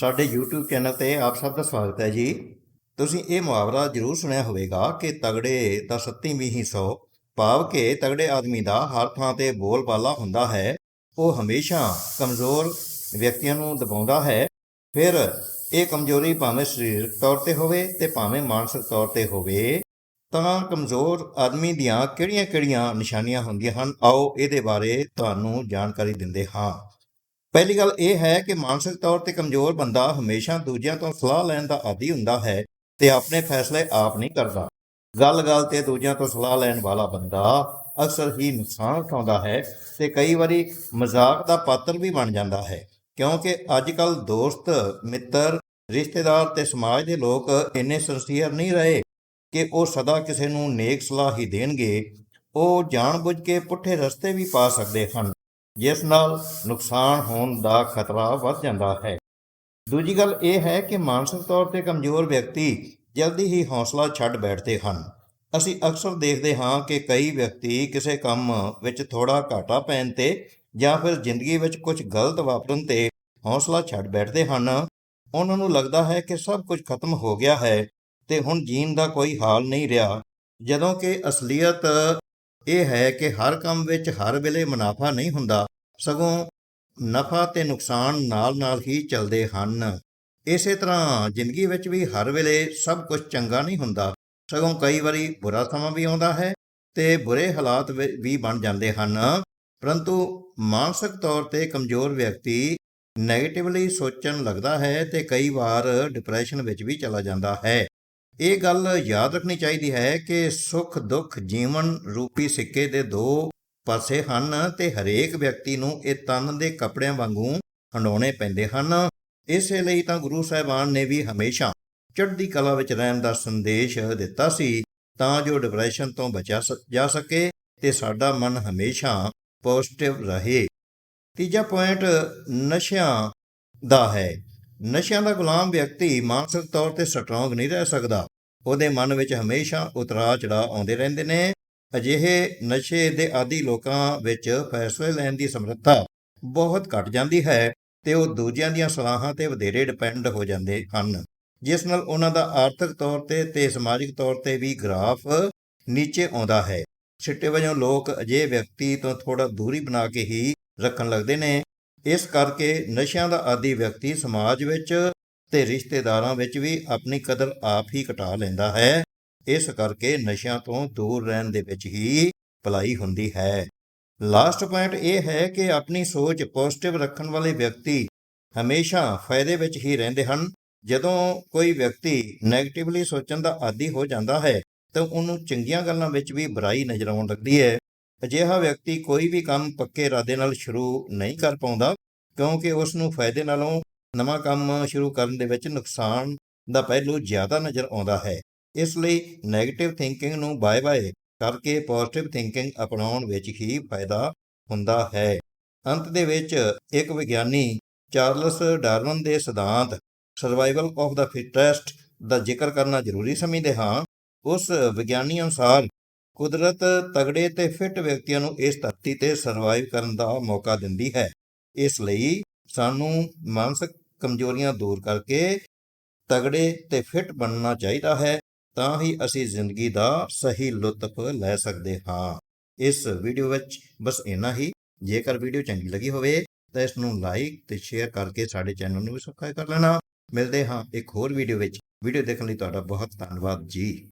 ਸਾਡੇ YouTube channel ਤੇ ਆਪ ਸਭ ਦਾ ਸਵਾਗਤ ਹੈ ਜੀ। ਤੁਸੀਂ ਇਹ ਮੁਹਾਵਰਾ ਜ਼ਰੂਰ ਸੁਣਿਆ ਹੋਵੇਗਾ ਕਿ ਤਗੜੇ ਦਾ ਸੱਤੀ ਵੀ ਹੀ ਸੌ, ਭਾਵ ਕਿ ਤਗੜੇ ਆਦਮੀ ਦਾ ਹਰ ਥਾਂ ਤੇ ਬੋਲਬਾਲਾ ਹੁੰਦਾ ਹੈ। ਉਹ ਹਮੇਸ਼ਾ ਕਮਜ਼ੋਰ ਵਿਅਕਤੀਆਂ ਨੂੰ ਦਬਾਉਂਦਾ ਹੈ। ਫਿਰ ਇਹ ਕਮਜ਼ੋਰੀ ਭਾਵੇਂ ਸਰੀਰਕ ਤੌਰ ਤੇ ਹੋਵੇ ਤੇ ਭਾਵੇਂ ਮਾਨਸਿਕ ਤੌਰ ਤੇ ਹੋਵੇ, ਤਾਂ ਕਮਜ਼ੋਰ ਆਦਮੀ ਦੀਆਂ ਕਿਹੜੀਆਂ-ਕਿਹੜੀਆਂ ਨਿਸ਼ਾਨੀਆਂ ਹੁੰਦੀਆਂ ਹਨ? ਆਓ ਇਹਦੇ ਬਾਰੇ ਤੁਹਾਨੂੰ ਜਾਣਕਾਰੀ ਦਿੰਦੇ ਹਾਂ। ਪਹਿਲੀ ਗੱਲ ਇਹ ਹੈ ਕਿ ਮਾਨਸਿਕ ਤੌਰ ਤੇ ਕਮਜ਼ੋਰ ਬੰਦਾ ਹਮੇਸ਼ਾ ਦੂਜਿਆਂ ਤੋਂ ਸਲਾਹ ਲੈਣ ਦਾ ਆਦੀ ਹੁੰਦਾ ਹੈ ਤੇ ਆਪਣੇ ਫੈਸਲੇ ਆਪ ਨਹੀਂ ਕਰਦਾ। ਗੱਲ-ਗੱਲ ਤੇ ਦੂਜਿਆਂ ਤੋਂ ਸਲਾਹ ਲੈਣ ਵਾਲਾ ਬੰਦਾ ਅਕਸਰ ਹੀ ਨੁਕਸਾਨ ਉਠਾਉਂਦਾ ਹੈ ਤੇ ਕਈ ਵਾਰੀ ਮਜ਼ਾਕ ਦਾ ਪਾਤਰ ਵੀ ਬਣ ਜਾਂਦਾ ਹੈ। ਕਿਉਂਕਿ ਅੱਜ-ਕੱਲ ਦੋਸਤ, ਮਿੱਤਰ, ਰਿਸ਼ਤੇਦਾਰ ਤੇ ਸਮਾਜ ਦੇ ਲੋਕ ਇੰਨੇ ਸਿੰਸੀਅਰ ਨਹੀਂ ਰਹੇ ਕਿ ਉਹ ਸਦਾ ਕਿਸੇ ਨੂੰ ਨੇਕ ਸਲਾਹ ਹੀ ਦੇਣਗੇ। ਉਹ ਜਾਣਬੁੱਝ ਕੇ ਪੁੱਠੇ ਰਸਤੇ ਵੀ ਪਾ ਸਕਦੇ ਹਨ। ਜਿਸ ਨਾਲ ਨੁਕਸਾਨ ਹੋਣ ਦਾ ਖਤਰਾ ਵੱਧ ਜਾਂਦਾ ਹੈ। ਦੂਜੀ ਗੱਲ ਇਹ ਹੈ ਕਿ ਮਾਨਸਿਕ ਤੌਰ ਤੇ ਕਮਜ਼ੋਰ ਵਿਅਕਤੀ ਜਲਦੀ ਹੀ ਹੌਸਲਾ ਛੱਡ ਬੈਠਦੇ ਹਨ। ਅਸੀਂ ਅਕਸਰ ਦੇਖਦੇ ਹਾਂ ਕਿ ਕਈ ਵਿਅਕਤੀ ਕਿਸੇ ਕੰਮ ਵਿੱਚ ਥੋੜਾ ਘਾਟਾ ਪੈਣ ਤੇ ਜਾਂ ਫਿਰ ਜ਼ਿੰਦਗੀ ਵਿੱਚ ਕੁਝ ਗਲਤ ਵਾਪਰਨ ਤੇ ਹੌਸਲਾ ਛੱਡ ਬੈਠਦੇ ਹਨ। ਉਹਨਾਂ ਨੂੰ ਲੱਗਦਾ ਹੈ ਕਿ ਸਭ ਕੁਝ ਖਤਮ ਹੋ ਗਿਆ ਹੈ ਤੇ ਹੁਣ ਜੀਣ ਦਾ ਕੋਈ ਹਾਲ ਨਹੀਂ ਰਿਹਾ, ਜਦੋਂ ਕਿ ਅਸਲੀਅਤ ਇਹ ਹੈ ਕਿ ਹਰ ਕੰਮ ਵਿੱਚ ਹਰ ਵੇਲੇ ਮੁਨਾਫਾ ਨਹੀਂ ਹੁੰਦਾ, ਸਗੋਂ ਨਫਾ ਤੇ ਨੁਕਸਾਨ ਨਾਲ-ਨਾਲ ਹੀ ਚੱਲਦੇ ਹਨ। ਇਸੇ ਤਰ੍ਹਾਂ ਜ਼ਿੰਦਗੀ ਵਿੱਚ ਵੀ ਹਰ ਵੇਲੇ ਸਭ ਕੁਝ ਚੰਗਾ ਨਹੀਂ ਹੁੰਦਾ, ਸਗੋਂ ਕਈ ਵਾਰੀ ਬੁਰਾ ਸਮਾਂ ਵੀ ਆਉਂਦਾ ਹੈ ਤੇ ਬੁਰੇ ਹਾਲਾਤ ਵੀ ਵੀ ਬਣ ਜਾਂਦੇ ਹਨ। ਪਰੰਤੂ ਮਾਨਸਿਕ ਤੌਰ ਤੇ ਕਮਜ਼ੋਰ ਵਿਅਕਤੀ ਨੈਗੇਟਿਵਲੀ ਸੋਚਣ ਲੱਗਦਾ ਹੈ ਤੇ ਕਈ ਵਾਰ ਡਿਪਰੈਸ਼ਨ ਵਿੱਚ ਵੀ ਚਲਾ ਜਾਂਦਾ ਹੈ। ਇਹ ਗੱਲ ਯਾਦ ਰੱਖਣੀ ਚਾਹੀਦੀ ਹੈ ਕਿ ਸੁੱਖ ਦੁੱਖ ਜੀਵਨ ਰੂਪੀ ਸਿੱਕੇ ਦੇ ਦੋ ਪਾਸੇ ਹਨ ਤੇ ਹਰੇਕ ਵਿਅਕਤੀ ਨੂੰ ਇਹ ਤਨ ਦੇ ਕੱਪੜਿਆਂ ਵਾਂਗੂ ਹੰਡਾਉਣੇ ਪੈਂਦੇ ਹਨ। ਇਸੇ ਲਈ ਤਾਂ ਗੁਰੂ ਸਾਹਿਬਾਨ ਨੇ ਵੀ ਹਮੇਸ਼ਾ ਚੜ੍ਹਦੀ ਕਲਾ ਵਿੱਚ ਰਹਿਣ ਦਾ ਸੰਦੇਸ਼ ਦਿੱਤਾ ਸੀ ਤਾਂ ਜੋ ਡਿਪਰੈਸ਼ਨ ਤੋਂ ਬਚਿਆ ਸ- ਜਾ ਸਕੇ ਤੇ ਸਾਡਾ ਮਨ ਹਮੇਸ਼ਾ ਪੋਜ਼ਿਟਿਵ ਰਹੇ। ਤੀਜਾ ਪੁਆਇੰਟ ਨਸ਼ਿਆਂ ਦਾ ਹੈ। ਨਸ਼ਿਆਂ ਦਾ ਗੁਲਾਮ ਵਿਅਕਤੀ ਮਾਨਸਿਕ ਤੌਰ ਤੇ ਸਟਰੋਂਗ ਨਹੀਂ ਰਹਿ ਸਕਦਾ। ਉਹਦੇ ਮਨ ਵਿੱਚ ਹਮੇਸ਼ਾ ਉਤਰਾਅ ਚੜਾਅ ਆਉਂਦੇ ਰਹਿੰਦੇ ਨੇ। ਅਜਿਹੇ ਨਸ਼ੇ ਦੇ ਆਦੀ ਲੋਕਾਂ ਵਿੱਚ ਫੈਸਲੇ ਲੈਣ ਦੀ ਸਮਰੱਥਾ ਬਹੁਤ ਘਟ ਜਾਂਦੀ ਹੈ ਤੇ ਉਹ ਦੂਜਿਆਂ ਦੀਆਂ ਸਲਾਹਾਂ ਤੇ ਵਧੇਰੇ ਡਿਪੈਂਡ ਹੋ ਜਾਂਦੇ ਹਨ। ਜਿਸ ਨਾਲ ਉਹਨਾਂ ਦਾ ਆਰਥਿਕ ਤੌਰ ਤੇ ਤੇ ਸਮਾਜਿਕ ਤੌਰ ਤੇ ਵੀ ਗ੍ਰਾਫ ਨੀਚੇ ਆਉਂਦਾ ਹੈ। ਸਿੱਟੇ ਵਜੋਂ ਲੋਕ ਅਜਿਹੇ ਵਿਅਕਤੀ ਤੋਂ ਥੋੜਾ ਦੂਰੀ ਬਣਾ ਕੇ ਹੀ ਰੱਖਣ ਲੱਗਦੇ ਨੇ। ਇਸ ਕਰਕੇ ਨਸ਼ਿਆਂ ਦਾ ਆਦੀ ਵਿਅਕਤੀ ਸਮਾਜ ਵਿੱਚ ਤੇ ਰਿਸ਼ਤੇਦਾਰਾਂ ਵਿੱਚ ਵੀ ਆਪਣੀ ਕਦਰ ਆਪ ਹੀ ਘਟਾ ਲੈਂਦਾ ਹੈ। ਇਸ ਕਰਕੇ ਨਸ਼ਿਆਂ ਤੋਂ ਦੂਰ ਰਹਿਣ ਦੇ ਵਿੱਚ ਹੀ ਭਲਾਈ ਹੁੰਦੀ ਹੈ। ਲਾਸਟ ਪੁਆਇੰਟ ਇਹ ਹੈ ਕਿ ਆਪਣੀ ਸੋਚ ਪੋਜ਼ਿਟਿਵ ਰੱਖਣ ਵਾਲੇ ਵਿਅਕਤੀ ਹਮੇਸ਼ਾ ਫਾਇਦੇ ਵਿੱਚ ਹੀ ਰਹਿੰਦੇ ਹਨ। ਜਦੋਂ ਕੋਈ ਵਿਅਕਤੀ 네ਗੇਟਿਵਲੀ ਸੋਚਣ ਦਾ ਆਦੀ ਹੋ ਜਾਂਦਾ ਹੈ, ਤਾਂ ਉਹਨੂੰ ਚੰਗੀਆਂ ਗੱਲਾਂ ਵਿੱਚ ਵੀ ਬੁਰਾਈ ਨਜ਼ਰ ਆਉਣ ਲੱਗਦੀ ਹੈ। ਅਜਿਹਾ ਵਿਅਕਤੀ ਕੋਈ ਵੀ ਕੰਮ ਪੱਕੇ ਇਰਾਦੇ ਨਾਲ ਸ਼ੁਰੂ ਨਹੀਂ ਕਰ ਪਾਉਂਦਾ, ਕਿਉਂਕਿ ਉਸ ਨੂੰ ਫਾਇਦੇ ਨਾਲੋਂ ਨਵਾਂ ਕੰਮ ਸ਼ੁਰੂ ਕਰਨ ਦੇ ਵਿੱਚ ਨੁਕਸਾਨ ਦਾ ਪਹਿਲੂ ਜ਼ਿਆਦਾ ਨਜ਼ਰ ਆਉਂਦਾ ਹੈ। ਇਸ ਲਈ 네ਗੇਟਿਵ ਥਿੰਕਿੰਗ ਨੂੰ ਬਾਏ ਬਾਏ ਕਰਕੇ ਪੋਜ਼ਿਟਿਵ ਥਿੰਕਿੰਗ ਅਪਣਾਉਣ ਵਿੱਚ ਹੀ ਫਾਇਦਾ ਹੁੰਦਾ ਹੈ। ਅੰਤ ਦੇ ਵਿੱਚ ਇੱਕ ਵਿਗਿਆਨੀ ਚਾਰਲਸ ਡਾਰਵਨ ਦੇ ਸਿਧਾਂਤ ਸਰਵਾਈਵਲ ਆਫ ਦਾ ਫਿਟੈਸਟ ਦਾ ਜ਼ਿਕਰ ਕਰਨਾ ਜ਼ਰੂਰੀ ਸਮਝਦੇ ਹਾਂ। ਉਸ ਵਿਗਿਆਨੀ ਅਨੁਸਾਰ ਕੁਦਰਤ ਤਗੜੇ ਤੇ ਫਿੱਟ ਵਿਅਕਤੀਆਂ ਨੂੰ ਇਸ ਧਰਤੀ ਤੇ ਸਰਵਾਈਵ ਕਰਨ ਦਾ ਮੌਕਾ ਦਿੰਦੀ ਹੈ। ਇਸ ਲਈ ਸਾਨੂੰ ਮਾਨਸਿਕ ਕਮਜ਼ੋਰੀਆਂ ਦੂਰ ਕਰਕੇ ਤਗੜੇ ਤੇ ਫਿੱਟ ਬਣਨਾ ਚਾਹੀਦਾ ਹੈ, ਤਾਂ ਹੀ ਅਸੀਂ ਜ਼ਿੰਦਗੀ ਦਾ ਸਹੀ ਲੁਤਫ ਲੈ ਸਕਦੇ ਹਾਂ। ਇਸ ਵੀਡੀਓ ਵਿੱਚ ਬਸ ਇੰਨਾ ਹੀ। ਜੇਕਰ ਵੀਡੀਓ ਚੰਗੀ ਲੱਗੀ ਹੋਵੇ ਤਾਂ ਇਸ ਨੂੰ ਲਾਈਕ ਤੇ ਸ਼ੇਅਰ ਕਰਕੇ ਸਾਡੇ ਚੈਨਲ ਨੂੰ ਵੀ ਸਬਸਕ੍ਰਾਈਬ ਕਰ ਲੈਣਾ। ਮਿਲਦੇ ਹਾਂ ਇੱਕ ਹੋਰ ਵੀਡੀਓ ਵਿੱਚ। ਵੀਡੀਓ ਦੇਖਣ ਲਈ ਤੁਹਾਡਾ ਬਹੁਤ ਧੰਨਵਾਦ ਜੀ।